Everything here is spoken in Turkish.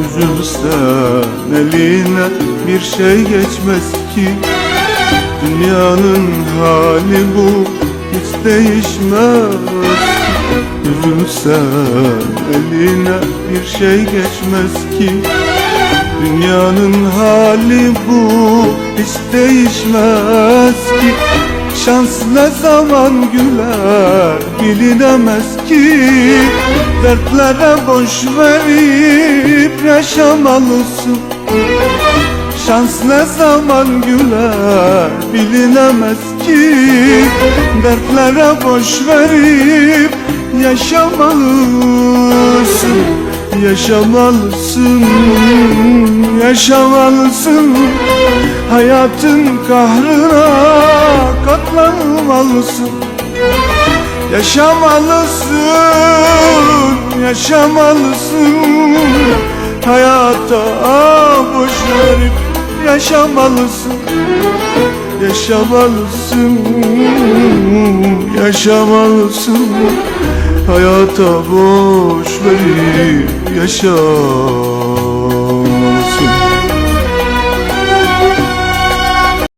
Üzülsen eline bir şey geçmez ki. Dünyanın hali bu hiç değişmez. Üzülsen eline bir şey geçmez ki. Dünyanın hali bu hiç değişmez ki Şans ne zaman güler bilinemez ki. Dertlere boş verip yaşamalısın Şans ne zaman güler bilinemez ki. Dertlere boş verip yaşamalısın Yaşamalısın, yaşamalısın Hayatın kahrına katlanmalısın. Yaşamalısın, yaşamalısın. Hayata boş verip yaşamalısın. Yaşamalısın, yaşamalısın. Hayata boş verip yaşamalısın